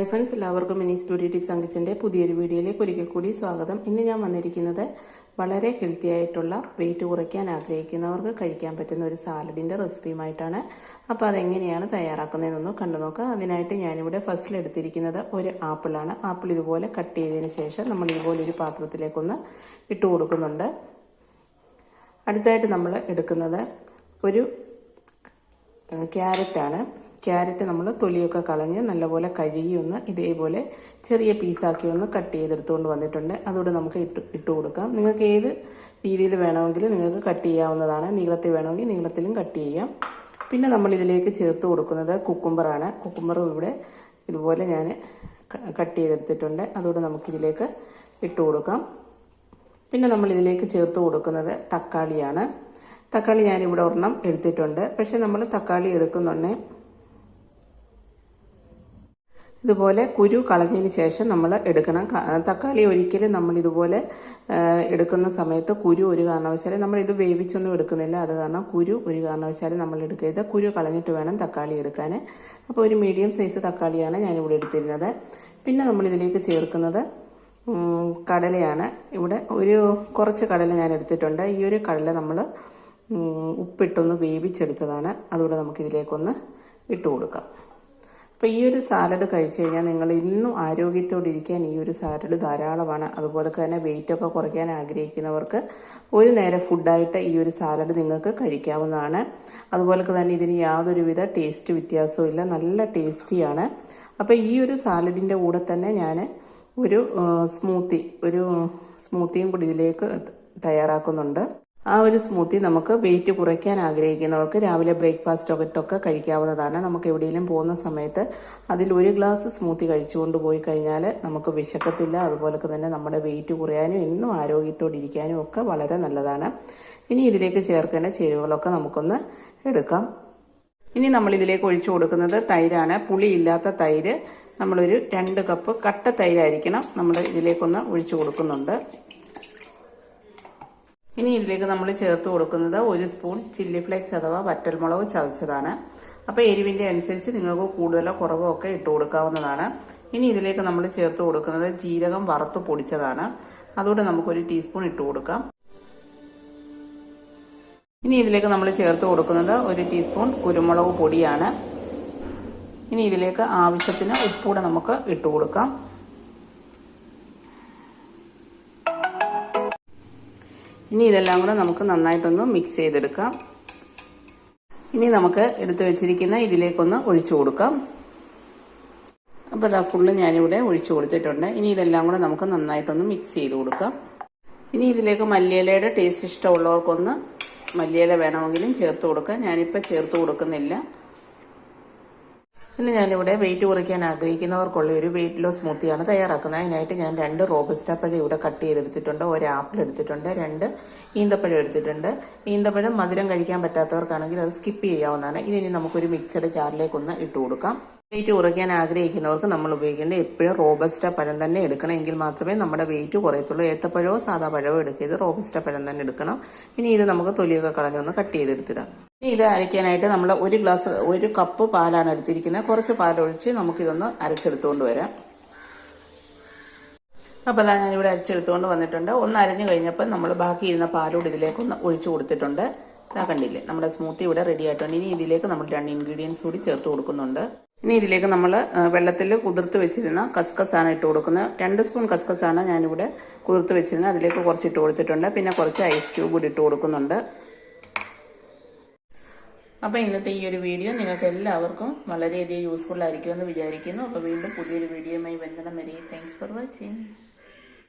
Hi friends എല്ലാവർക്കും മിനീസ് studio tips അങ്കിച്ചന്റെ പുതിയൊരു വീഡിയോയിലേക്ക് ഒരിക്കൽ കൂടി സ്വാഗതം. ഇന്ന് ഞാൻ വന്നിരിക്കുന്നത് വളരെ ഹെൽത്തി ആയിട്ടുള്ള വെയിറ്റ് കുറയ്ക്കാൻ ആഗ്രഹിക്കുന്നവർക്ക് കഴിക്കാൻ പറ്റുന്ന ഒരു സാലഡിന്റെ റെസിപ്പിയുമായിട്ടാണ് അപ്പോൾ അതെങ്ങനെയാണ് തയ്യാറാക്കുന്നതെന്നൊന്ന് കണ്ടു നോക്കാം. അതിനായിട്ട് ഞാനിവിടെ ഫസ്റ്റിൽ എടുത്തിരിക്കുന്നത് ഒരു ആപ്പിളാണ്. ആപ്പിൾ ഇതുപോലെ കട്ട് ചെയ്തതിന് ശേഷം നമ്മൾ ഇതുപോലെ ഒരു പാത്രത്തിലേക്കൊന്ന് ഇട്ട് കൊടുക്കുന്നുണ്ട്. അടുത്തായിട്ട് നമ്മൾ എടുക്കുന്നത് ഒരു ക്യാരറ്റാണ് ക്യാരറ്റ് നമ്മൾ തൊലിയൊക്കെ കളഞ്ഞ് നല്ലപോലെ കഴുകി ഒന്ന് ഇതേപോലെ ചെറിയ പീസാക്കി ഒന്ന് കട്ട് ചെയ്തെടുത്തുകൊണ്ട് വന്നിട്ടുണ്ട്. അതുകൂടെ നമുക്ക് ഇട്ട് ഇട്ട് കൊടുക്കാം. നിങ്ങൾക്ക് ഏത് രീതിയിൽ വേണമെങ്കിൽ നിങ്ങൾക്ക് കട്ട് ചെയ്യാവുന്നതാണ്. നീളത്തിൽ വേണമെങ്കിൽ നീളത്തിലും കട്ട് ചെയ്യാം. പിന്നെ നമ്മൾ ഇതിലേക്ക് ചേർത്ത് കൊടുക്കുന്നത് കുക്കുംബറാണ്. കുക്കുംബറും ഇവിടെ ഇതുപോലെ ഞാൻ കട്ട് ചെയ്തെടുത്തിട്ടുണ്ട്. അതുകൂടെ നമുക്കിതിലേക്ക് ഇട്ട് കൊടുക്കാം. പിന്നെ നമ്മൾ ഇതിലേക്ക് ചേർത്ത് കൊടുക്കുന്നത് തക്കാളിയാണ്. തക്കാളി ഞാനിവിടെ ഒരെണ്ണം എടുത്തിട്ടുണ്ട്. പക്ഷെ നമ്മൾ തക്കാളി എടുക്കുന്നുണ്ടേ ഇതുപോലെ കുരു കളഞ്ഞതിന് ശേഷം നമ്മൾ എടുക്കണം. തക്കാളി ഒരിക്കലും നമ്മൾ ഇതുപോലെ എടുക്കുന്ന സമയത്ത് കുരു ഒരു കാരണവശാലും നമ്മൾ ഇത് വേവിച്ചൊന്നും എടുക്കുന്നില്ല. അത് കാരണം കുരു ഒരു കാരണവശാലും നമ്മൾ എടുക്കരുത്. കുരു കളഞ്ഞിട്ട് വേണം തക്കാളി എടുക്കാൻ അപ്പോൾ ഒരു മീഡിയം സൈസ് തക്കാളിയാണ് ഞാനിവിടെ എടുത്തിരുന്നത്. പിന്നെ നമ്മൾ ഇതിലേക്ക് ചേർക്കുന്നത് കടലയാണ്. ഇവിടെ ഒരു കുറച്ച് കടല ഞാൻ എടുത്തിട്ടുണ്ട്. ഈ ഒരു കടല നമ്മൾ ഉപ്പിട്ടൊന്ന് വേവിച്ചെടുത്തതാണ്. അതുകൂടെ നമുക്കിതിലേക്കൊന്ന് ഇട്ട് കൊടുക്കാം. അപ്പോൾ ഈ ഒരു സാലഡ് കഴിച്ചു കഴിഞ്ഞാൽ നിങ്ങൾ ഇന്നും ആരോഗ്യത്തോടെ ഇരിക്കാൻ ഈ ഒരു സാലഡ് ധാരാളമാണ്. അതുപോലെ തന്നെ വെയിറ്റൊക്കെ കുറയ്ക്കാൻ ആഗ്രഹിക്കുന്നവർക്ക് ഒരു നേരം ഫുഡായിട്ട് ഈ ഒരു സാലഡ് നിങ്ങൾക്ക് കഴിക്കാവുന്നതാണ്. അതുപോലെ തന്നെ ഇതിന് യാതൊരുവിധ ടേസ്റ്റ് വ്യത്യാസവും ഇല്ല. നല്ല ടേസ്റ്റിയാണ് അപ്പോൾ ഈ ഒരു സാലഡിന്റെ കൂടെ തന്നെ ഞാൻ ഒരു സ്മൂത്തി ഒരു സ്മൂത്തിയും കൂടി ഇതിലേക്ക് തയ്യാറാക്കുന്നുണ്ട്. ആ ഒരു സ്മൂത്തി നമുക്ക് വെയിറ്റ് കുറയ്ക്കാൻ ആഗ്രഹിക്കുന്നവർക്ക് രാവിലെ ബ്രേക്ക്ഫാസ്റ്റ് ഒക്കെ കഴിക്കാവുന്നതാണ്. നമുക്ക് എവിടെയെങ്കിലും പോകുന്ന സമയത്ത് അതിൽ ഒരു ഗ്ലാസ് സ്മൂത്തി കഴിച്ചുകൊണ്ട് പോയി കഴിഞ്ഞാൽ നമുക്ക് വിശക്കത്തില്ല. അതുപോലെ തന്നെ നമ്മുടെ വെയിറ്റ് കുറയാനും എന്നും ആരോഗ്യത്തോടെ ഇരിക്കാനും ഒക്കെ വളരെ നല്ലതാണ്. ഇനി ഇതിലേക്ക് ചേർക്കേണ്ട ചേരുവകളൊക്കെ നമുക്കൊന്ന് എടുക്കാം. ഇനി നമ്മൾ ഇതിലേക്ക് ഒഴിച്ചു കൊടുക്കുന്നത് തൈരാണ്. പുളിയില്ലാത്ത തൈര്. നമ്മളൊരു രണ്ട് കപ്പ് കട്ട തൈരായിരിക്കണം. നമ്മൾ ഇതിലേക്കൊന്ന് ഒഴിച്ചു കൊടുക്കുന്നുണ്ട്. ഇനി ഇതിലേക്ക് നമ്മൾ ചേർത്ത് കൊടുക്കുന്നത് ഒരു സ്പൂൺ ചില്ലി ഫ്ലേക്സ് അഥവാ വറ്റൽമുളക് ചതച്ചതാണ്. അപ്പോൾ എരിവിന്റെ അനുസരിച്ച് നിങ്ങൾക്ക് കൂടുതലോ കുറവോ ഒക്കെ ഇട്ട് കൊടുക്കാവുന്നതാണ്. ഇനി ഇതിലേക്ക് നമ്മൾ ചേർത്ത് കൊടുക്കുന്നത് ജീരകം വറുത്ത് പൊടിച്ചതാണ്. അതുകൊണ്ട് നമുക്കൊരു ടീസ്പൂൺ ഇട്ട് കൊടുക്കാം. ഇനി ഇതിലേക്ക് നമ്മൾ ചേർത്ത് കൊടുക്കുന്നത് ഒരു ടീസ്പൂൺ കുരുമുളക് പൊടിയാണ്. ഇനി ഇതിലേക്ക് ആവശ്യത്തിന് ഉപ്പൂടെ നമുക്ക് ഇട്ട് കൊടുക്കാം. ഇനി ഇതെല്ലാം കൂടെ നമുക്ക് നന്നായിട്ടൊന്ന് മിക്സ് ചെയ്തെടുക്കാം. ഇനി നമുക്ക് എടുത്തു വെച്ചിരിക്കുന്ന ഇതിലേക്കൊന്ന് ഒഴിച്ചു കൊടുക്കാം. അപ്പോൾ ഇതാ ഫുള്ള് ഞാനിവിടെ ഒഴിച്ചു കൊടുത്തിട്ടുണ്ട്. ഇനി ഇതെല്ലാം കൂടെ നമുക്ക് നന്നായിട്ടൊന്ന് മിക്സ് ചെയ്ത് കൊടുക്കാം. ഇനി ഇതിലേക്ക് മല്ലിയിലയുടെ ടേസ്റ്റ് ഇഷ്ടമുള്ളവർക്കൊന്ന് മല്ലിയില വേണമെങ്കിലും ചേർത്ത് കൊടുക്കാം. ഞാനിപ്പോൾ ചേർത്ത് കൊടുക്കുന്നില്ല. ഇന്ന് ഞാനിവിടെ വെയിറ്റ് കുറയ്ക്കാൻ ആഗ്രഹിക്കുന്നവർക്കുള്ള ഒരു വെയിറ്റ് ലോസ് സ്മൂത്തിയാണ് തയ്യാറാക്കുന്നത്. അതിനായിട്ട് ഞാൻ രണ്ട് റോബസ്റ്റ പഴം ഇവിടെ കട്ട് ചെയ്തെടുത്തിട്ടുണ്ട്. ഒരു ആപ്പിൾ എടുത്തിട്ടുണ്ട്. രണ്ട് ഈന്തപ്പഴം എടുത്തിട്ടുണ്ട്. ഈന്തപ്പഴം മധുരം കഴിക്കാൻ പറ്റാത്തവർക്കാണെങ്കിൽ അത് സ്കിപ്പ് ചെയ്യാവുന്നതാണ്. ഇതിനി നമുക്കൊരു മിക്സഡ് ജാറിലേക്കൊന്ന് ഇട്ട് കൊടുക്കാം. വെയിറ്റ് കുറയ്ക്കാൻ ആഗ്രഹിക്കുന്നവർക്ക് നമ്മൾ ഉപയോഗിക്കേണ്ട എപ്പോഴും റോബസ്റ്റ പഴം തന്നെ എടുക്കണം. എങ്കിൽ മാത്രമേ നമ്മുടെ വെയിറ്റ് കുറയത്തുള്ളൂ. ഏത്തപ്പഴമോ സാധാ പഴമോ എടുക്കരുത്. റോബസ്റ്റ പഴം തന്നെ എടുക്കണം. ഇനി ഇത് നമുക്ക് തൊലിയൊക്കെ കളഞ്ഞൊന്ന് കട്ട് ചെയ്തെടുത്തിടാം. ഇത് അരയ്ക്കാനായിട്ട് നമ്മൾ ഒരു ഗ്ലാസ് ഒരു കപ്പ് പാലാണ് എടുത്തിരിക്കുന്നത്. കുറച്ച് പാലൊഴിച്ച് നമുക്കിതൊന്ന് അരച്ചെടുത്തുകൊണ്ട് വരാം. അപ്പോൾ അതാ ഞാനിവിടെ അരച്ചെടുത്തുകൊണ്ട് വന്നിട്ടുണ്ട്. ഒന്ന് അരഞ്ഞു കഴിഞ്ഞപ്പോൾ നമ്മൾ ബാക്കി ഇരുന്ന പാലോട് ഇതിലേക്കൊന്ന് ഒഴിച്ചു കൊടുത്തിട്ടുണ്ട്. ഇതാ കണ്ടില്ലേ? നമ്മുടെ സ്മൂത്തി ഇവിടെ റെഡി ആയിട്ടുണ്ട്. ഇനി ഇതിലേക്ക് നമ്മൾ രണ്ട് ഇൻഗ്രീഡിയൻസ് കൂടി ചേർത്ത് കൊടുക്കുന്നുണ്ട്. ഇനി ഇതിലേക്ക് നമ്മൾ വെള്ളത്തിൽ കുതിർത്ത് വെച്ചിരുന്ന കസ്കസാണ് ഇട്ട് കൊടുക്കുന്നത്. രണ്ട് സ്പൂൺ കസ്കസാണ് ഞാനിവിടെ കുതിർത്ത് വെച്ചിരുന്നത്. അതിലേക്ക് കുറച്ച് ഇട്ട് കൊടുത്തിട്ടുണ്ട്. പിന്നെ കുറച്ച് ഐസ് ക്യൂബ് കൂടി ഇട്ട് കൊടുക്കുന്നുണ്ട്. അപ്പോൾ ഇന്നത്തെ ഈ ഒരു വീഡിയോ നിങ്ങൾക്ക് എല്ലാവർക്കും വളരെയധികം യൂസ്ഫുൾ ആയിരിക്കുമെന്ന് വിചാരിക്കുന്നു. അപ്പോൾ വീണ്ടും പുതിയൊരു വീഡിയോയുമായി ബന്ധനം വരെ താങ്ക്സ് ഫോർ വാച്ചിങ്